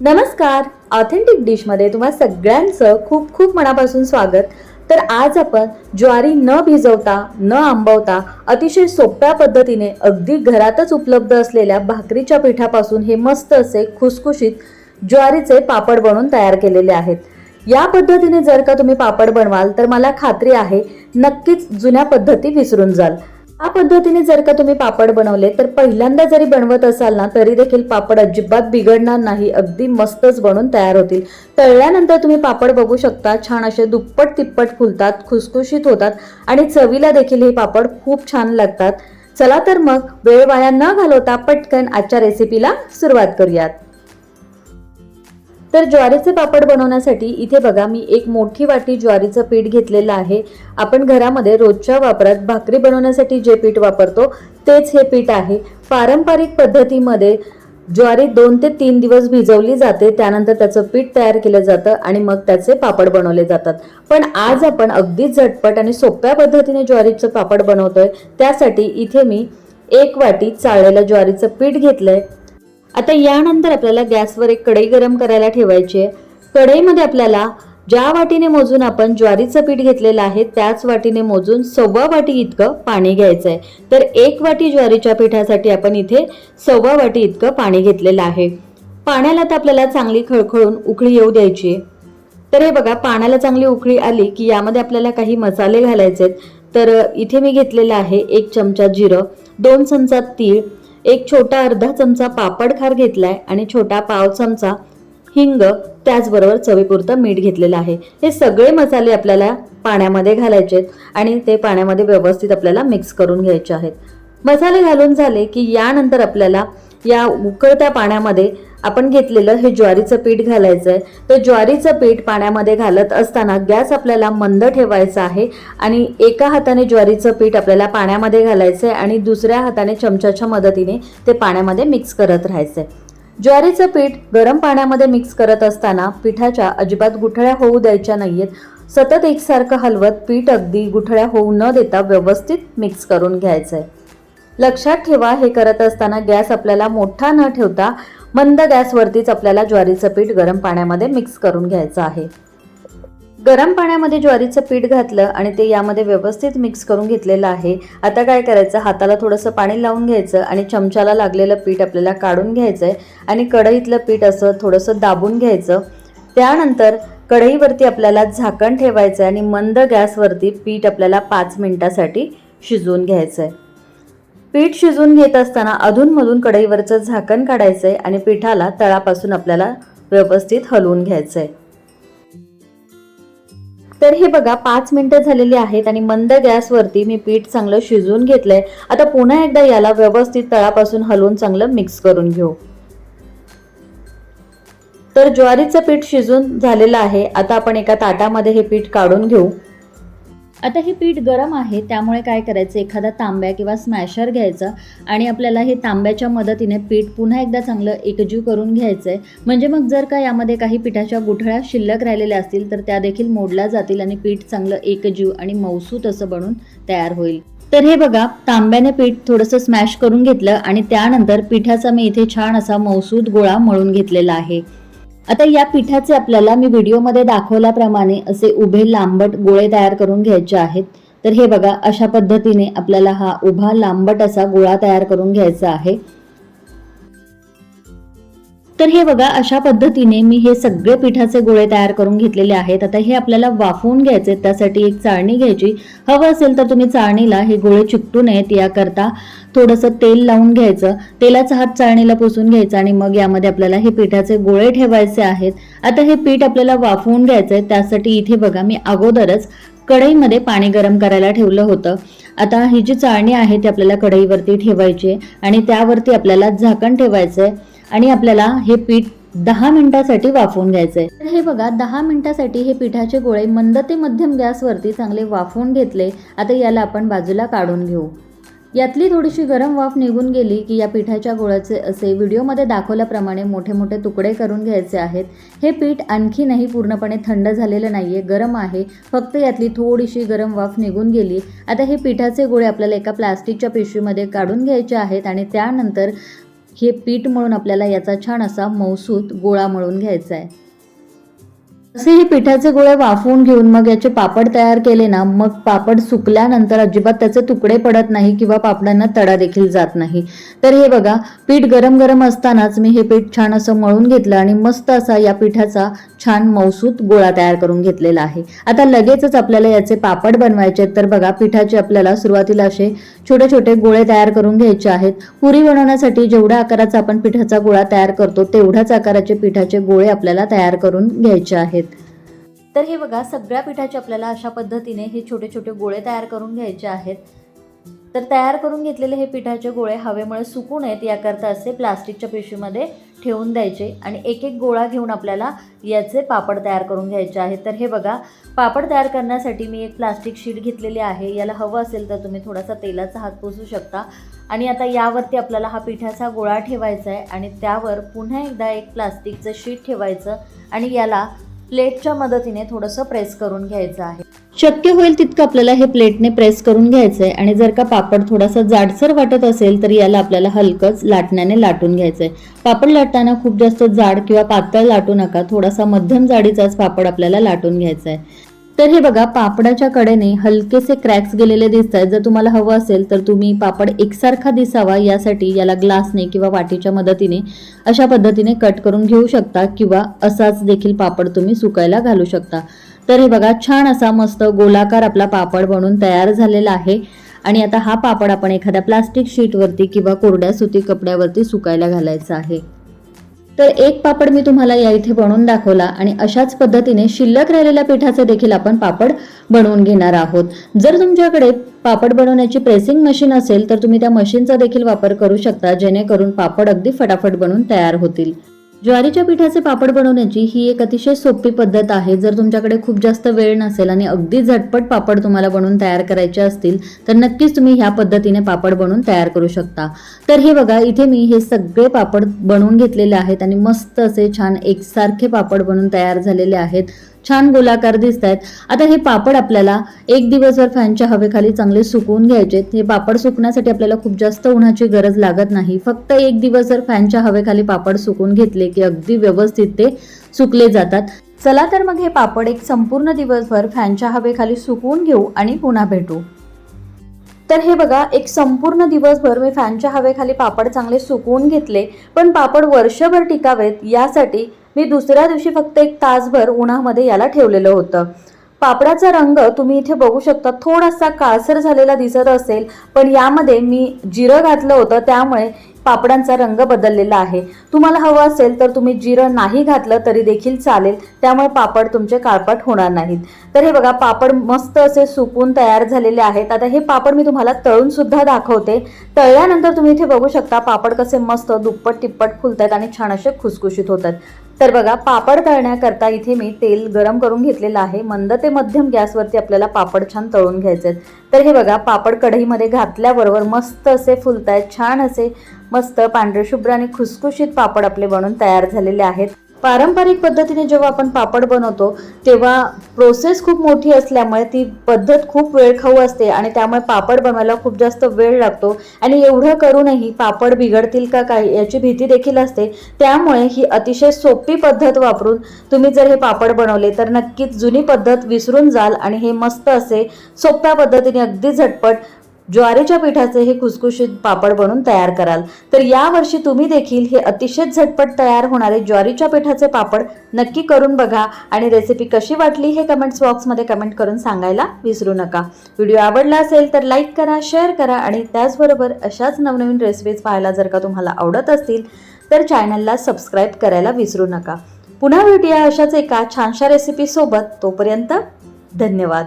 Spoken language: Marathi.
नमस्कार. ऑथेंटिक डिशमध्ये तुम्हा सगळ्यांचं खूप खूप मनापासून स्वागत. तर आज आपण ज्वारी न भिजवता न आंबवता अतिशय सोप्या पद्धतीने अगदी घरातच उपलब्ध असलेल्या भाकरीच्या पिठापासून हे मस्त असे खुसखुशीत ज्वारीचे पापड बनवून तयार केलेले आहेत. या पद्धतीने जर का तुम्ही पापड बनवाल तर मला खात्री आहे नक्कीच जुन्या पद्धती विसरून जाल. या पद्धतीने जर का तुम्ही पापड बनवले तर पहिल्यांदा जरी बनवत असाल ना तरी देखील पापड अजिबात बिघडणार नाही. अगदी मस्तच बनून तयार होतील. तळल्यानंतर तुम्ही पापड बघू शकता छान असे दुप्पट तिप्पट फुलतात खुसखुशीत होतात आणि चवीला देखील हे पापड खूप छान लागतात. चला तर मग वेळ वाया न घालवता पटकन आजच्या रेसिपीला सुरुवात करूयात. तर ज्वारीचे पापड बनवण्यासाठी इथे बघा मी एक मोठी वाटी ज्वारीचं पीठ घेतलेलं आहे. आपण घरामध्ये रोजच्या वापरात भाकरी बनवण्यासाठी जे पीठ वापरतो तेच हे पीठ आहे. पारंपरिक पद्धतीमध्ये ज्वारी दोन ते तीन दिवस भिजवली जाते त्यानंतर त्याचं पीठ तयार केलं जातं आणि मग त्याचे पापड बनवले जातात. पण आज आपण अगदी झटपट आणि सोप्या पद्धतीने ज्वारीचं पापड बनवतोय त्यासाठी इथे मी एक वाटी चाळलेलं ज्वारीचं पीठ घेतलंय. आता यानंतर आपल्याला गॅसवर एक कढई गरम करायला ठेवायची आहे. कढईमध्ये आपल्याला ज्या वाटीने मोजून आपण ज्वारीचं पीठ घेतलेलं आहे त्याच वाटीने मोजून सव्वा वाटी इतकं पाणी घ्यायचं आहे. तर एक वाटी ज्वारीच्या पिठासाठी आपण इथे सव्वा वाटी इतकं पाणी घेतलेलं आहे. पाण्याला तर आपल्याला चांगली खळखळून उकळी येऊ द्यायची तर हे बघा पाण्याला चांगली उकळी आली की यामध्ये आपल्याला काही मसाले घालायचे आहेत. तर इथे मी घेतलेलं आहे एक चमचा जिरं दोन चमचा तीळ एक छोटा अर्धा चमचा पापड खार घेतलाय आणि छोटा पाव चमचा हिंग त्याचबरोबर चवीपुरतं मीठ घेतलेलं आहे. हे सगळे मसाले आपल्याला पाण्यामध्ये घालायचे आहेत आणि ते पाण्यामध्ये व्यवस्थित आपल्याला मिक्स करून घ्यायचे आहेत. मसाले घालून झाले की यानंतर आपल्याला या उकळत्या पाण्यामध्ये आपण घेतलेलं हे ज्वारीचं पीठ घालायचं आहे तर ज्वारीचं पीठ पाण्यामध्ये घालत असताना गॅस आपल्याला मंद ठेवायचा आहे आणि एका हाताने ज्वारीचं पीठ आपल्याला पाण्यामध्ये घालायचं आहे आणि दुसऱ्या हाताने चमच्याच्या मदतीने ते पाण्यामध्ये मिक्स करत राहायचं आहे ज्वारीचं पीठ गरम पाण्यामध्ये मिक्स करत असताना पिठाच्या अजिबात गुठळ्या होऊ द्यायच्या नाहीयेत. सतत एकसारखं हलवत पीठ अगदी गुठळ्या होऊ न देता व्यवस्थित मिक्स करून घ्यायचं आहे लक्षात ठेवा हे करत असताना गॅस आपल्याला मोठा न ठेवता मंद गॅसवरतीच आपल्याला ज्वारीचं पीठ गरम पाण्यामध्ये मिक्स करून घ्यायचं आहे. गरम पाण्यामध्ये ज्वारीचं पीठ घातलं आणि ते यामध्ये व्यवस्थित मिक्स करून घेतलेलं आहे. आता काय करायचं? हाताला थोडंसं पाणी लावून घ्यायचं आणि चमच्याला लागलेलं पीठ आपल्याला काढून घ्यायचं आहे आणि कढईतलं पीठ असं थोडंसं दाबून घ्यायचं. त्यानंतर कढईवरती आपल्याला झाकण ठेवायचं आहे आणि मंद गॅसवरती पीठ आपल्याला पाच मिनिटासाठी शिजवून घ्यायचं आहे पीठ शिजवून घेत असताना अधूनमधून कढईवरचं झाकण काढायचं आहे आणि पिठाला तळापासून आपल्याला व्यवस्थित हलवून घ्यायचं आहे तर हे बघा पाच मिनिटं झालेली आहेत आणि मंद गॅसवरती मी पीठ चांगलं शिजवून घेतलंय. आता पुन्हा एकदा याला व्यवस्थित तळापासून हलवून चांगलं मिक्स करून घेऊ. तर ज्वारीचं पीठ शिजून झालेलं आहे. आता आपण एका ताटामध्ये हे पीठ काढून घेऊ. आता हे पीठ गरम आहे त्यामुळे काय करायचं? एखादा तांब्या किंवा स्मॅशर घ्यायचा आणि आपल्याला हे तांब्याच्या मदतीने पीठ पुन्हा एकदा चांगलं एकजीव करून घ्यायचं आहे म्हणजे मग जर का यामध्ये काही पिठाच्या गुठळ्या शिल्लक राहिलेल्या असतील तर त्या देखील मोडल्या जातील आणि पीठ चांगलं एकजीव आणि मौसूत असं बनून तयार होईल. तर हे बघा तांब्याने पीठ थोडंसं स्मॅश करून घेतलं आणि त्यानंतर पिठाचा मी इथे छान असा मौसूद गोळा मळून घेतलेला आहे. आता या पिठाचे आपल्याला मी व्हिडिओमध्ये दाखवल्याप्रमाणे असे उभे लांबट गोळे तयार करून घ्यायचे आहेत. तर हे बघा अशा पद्धतीने आपल्याला हा उभा लांबट असा गोळा तयार करून घ्यायचा आहे. तर हे बघा अशा पद्धतीने मी हे सगळे पिठाचे गोळे तयार करून घेतलेले आहेत. आता हे आपल्याला वाफवून घ्यायचे त्यासाठी एक चाळणी घ्यायची. हवं असेल तर तुम्ही चाळणीला हे गोळे चिकटू नयेत. याकरता थोडंसं तेल लावून घ्यायचं. तेलाचा हात चाळणीला पुसून घ्यायचा आणि मग यामध्ये आपल्याला हे पिठाचे गोळे ठेवायचे आहेत. आता हे पीठ आपल्याला वाफवून घ्यायचं आहे. त्यासाठी इथे बघा मी अगोदरच कढईमध्ये पाणी गरम करायला ठेवलं होतं. आता ही जी चाळणी आहे ती आपल्याला कढईवरती ठेवायची आहे आणि त्यावरती आपल्याला झाकण ठेवायचं आहे. आणि आपल्याला हे पीठ दहा मिनिटासाठी वाफवून घ्यायचंय. तर हे बघा दहा मिनिटासाठी हे पिठाचे गोळे मंद ते मध्यम गॅसवरती चांगले वाफवून घेतले. आता याला आपण बाजूला काढून घेऊ. यातली थोडीशी गरम वाफ निघून गेली की या पिठाच्या गोळ्याचे असे व्हिडिओमध्ये दाखवल्याप्रमाणे मोठे मोठे तुकडे करून घ्यायचे आहेत. हे पीठ आणखीनही पूर्णपणे थंड झालेलं नाहीये गरम आहे. फक्त यातली थोडीशी गरम वाफ निघून गेली. आता हे पिठाचे गोळे आपल्याला एका प्लास्टिकच्या पिशवीमध्ये काढून घ्यायचे आहेत आणि त्यानंतर हे पीठ मळून आपल्याला याचा छान असा मौसूत गोळा मळून घ्यायचा आहे. असे हे पिठाचे गोळे वाफवून घेऊन मग याचे पापड तयार केले ना मग पापड सुकल्यानंतर अजिबात त्याचे तुकडे पडत नाही किंवा पापडांना तडा देखील जात नाही. तर हे बघा पीठ गरम गरम असतानाच मी हे पीठ छान असं मळून घेतलं आणि मस्त असा या पिठाचा छान मौसूत गोळा तयार करून घेतलेला आहे. आता लगेचच आपल्याला याचे पापड बनवायचे आहेत. तर बघा पिठाचे आपल्याला सुरुवातीला असे छोटे छोटे गोळे तयार करून घ्यायचे आहेत. पुरी बनवण्यासाठी जेवढ्या आकाराचा आपण पिठाचा गोळा तयार करतो तेवढ्याच आकाराचे पिठाचे गोळे आपल्याला तयार करून घ्यायचे आहेत. तर हे बघा सगळ्या पिठाचे आपल्याला अशा पद्धतीने हे छोटे छोटे गोळे तयार करून घ्यायचे आहेत. तर तयार करून घेतलेले हे पिठाचे गोळे हवेमुळे सुकू नयेत याकरता असे प्लास्टिकच्या पिशवीमध्ये ठेवून द्यायचे आणि एक एक गोळा घेऊन आपल्याला याचे पापड तयार करून घ्यायचे आहेत. तर हे बघा पापड तयार करण्यासाठी मी एक प्लास्टिक शीट घेतलेली आहे. याला हवं असेल तर तुम्ही थोडासा तेलाचा हात पोसू शकता. आणि आता यावरती आपल्याला हा पिठाचा गोळा ठेवायचा आहे आणि त्यावर पुन्हा एकदा एक प्लास्टिकचं शीट ठेवायचं आणि याला प्लेटच्या मदतीने थोडंसं प्रेस करून घ्यायचं आहे. शक्य होईल तितकं आपल्याला हे प्लेटने प्रेस करून घ्यायचं आहे आणि जर का पापड थोडासा जाडसर वाटत असेल तर याला आपल्याला हलकंच लाटण्याने लाटून घ्यायचं आहे पापड लाटताना खूप जास्त जाड किंवा पातळ लाटू नका थोडासा मध्यम जाडीचाच पापड आपल्याला लाटून घ्यायचा आहे तर हे बघा पापडाच्या कडेने हलकेसे क्रॅक्स गेलेले दिसत आहेत जर तुम्हाला हवं असेल तर तुम्ही पापड एकसारखा दिसावा यासाठी याला ग्लासने किंवा वाटीच्या मदतीने अशा पद्धतीने कट करून घेऊ शकता किंवा असाच देखील पापड तुम्ही सुकायला घालू शकता. तर हे बघा छान असा मस्त गोलाकार आपला पापड बनून तयार झालेला आहे. आणि आता हा पापड आपण एखाद्या प्लास्टिक शीटवरती किंवा कोरड्या सुती कपड्यावरती सुकायला घालायचा आहे. तर एक पापड मी तुम्हाला या इथे बनवून दाखवला आणि अशाच पद्धतीने शिल्लक राहिलेल्या पिठाचे देखील आपण पापड बनवून घेणार आहोत. जर तुमच्याकडे पापड बनवण्याची प्रेसिंग मशीन असेल तर तुम्ही त्या मशीनचा देखील वापर करू शकता जेणेकरून पापड अगदी फटाफट बनवून तयार होतील. ज्वारीच्या पिठाचे पापड बनवण्याची ही एक अतिशय सोपी पद्धत आहे. जर तुमच्याकडे खूप जास्त वेळ नसेल आणि अगदी झटपट पापड तुम्हाला बनवून तयार करायचे असतील तर नक्कीच तुम्ही ह्या पद्धतीने पापड बनवून तयार करू शकता. तर हे बघा इथे मी हे सगळे पापड बनवून घेतलेले आहेत आणि मस्त असे छान एकसारखे पापड बनवून तयार झालेले आहेत. छान गोलाकार दिसत आहेत आता हे पापड आपल्याला एक दिवसभर फॅनच्या हवेखाली चांगले सुकवून घ्यायचे हे पापड सुकण्यासाठी आपल्याला खूप जास्त उन्हाची गरज लागत नाही. फक्त एक दिवस जर फॅनच्या हवेखाली पापड सुकून घेतले की अगदी व्यवस्थित ते सुकले जातात. चला तर मग हे पापड एक संपूर्ण दिवसभर फॅनच्या हवेखाली सुकवून घेऊ आणि पुन्हा भेटू. तर हे बघा एक संपूर्ण दिवसभर मी फॅनच्या हवेखाली पापड चांगले सुकवून घेतले पण पापड वर्षभर टिकावेत यासाठी मी दुसऱ्या दिवशी फक्त एक तासभर उन्हामध्ये याला ठेवलेलं होतं. पापडाचा रंग तुम्ही इथे बघू शकता. थोडासा काळसर झालेला दिसत असेल पण यामध्ये मी जिरं घातलं होतं त्यामुळे पापडांचा रंग बदललेला आहे. तुम्हाला हवं असेल तर तुम्ही जिरं नाही घातलं तरी देखील चालेल. त्यामुळे पापड तुमचे काळपट होणार नाहीत. तर हे बघा पापड मस्त असे सुकून तयार झालेले आहेत. आता हे पापड मी तुम्हाला तळून सुद्धा दाखवते. तळल्यानंतर तुम्ही इथे बघू शकता पापड कसे मस्त दुप्पट तिप्पट फुलत आहेत आणि छान असे खुसखुशीत होतात. तर बघा पापड तळण्याकरता इथे मी तेल गरम करून घेतलेलं आहे. मंद ते मध्यम गॅसवरती आपल्याला पापड छान तळून घ्यायचे आहेत. तर हे बघा पापड कढईमध्ये घातल्याबरोबर मस्त असे फुलत छान असे मस्त पांढरे शुभ्र आणि खुसखुशीत पापड आपले बनून तयार झालेले आहेत. पारंपरिक पद्धतीने जेव्हा आपण पापड बनवतो तेव्हा प्रोसेस खूप मोठी असल्यामुळे ती पद्धत खूप वेळखाऊ असते आणि त्यामुळे पापड बनवायला खूप जास्त वेळ लागतो. आणि एवढं करूनही पापड बिघडतील का काय याची भीती देखील असते. त्यामुळे ही अतिशय सोपी पद्धत वापरून तुम्ही जर हे पापड बनवले तर नक्कीच जुनी पद्धत विसरून जाल आणि हे मस्त असे सोप्या पद्धतीने अगदी झटपट ज्वारीच्या पिठाचे हे खुसखुशीत पापड बनवून तयार कराल. तर यावर्षी तुम्ही देखील हे अतिशय झटपट तयार होणारे ज्वारीच्या पिठाचे पापड नक्की करून बघा आणि रेसिपी कशी वाटली हे कमेंट्स बॉक्समध्ये कमेंट करून सांगायला विसरू नका. व्हिडिओ आवडला असेल तर लाईक करा शेअर करा आणि त्याचबरोबर अशाच नवनवीन रेसिपीज पाहायला जर का तुम्हाला आवडत असतील तर चॅनलला सबस्क्राईब करायला विसरू नका. पुन्हा भेटूया अशाच एका छानशा रेसिपीसोबत तोपर्यंत धन्यवाद.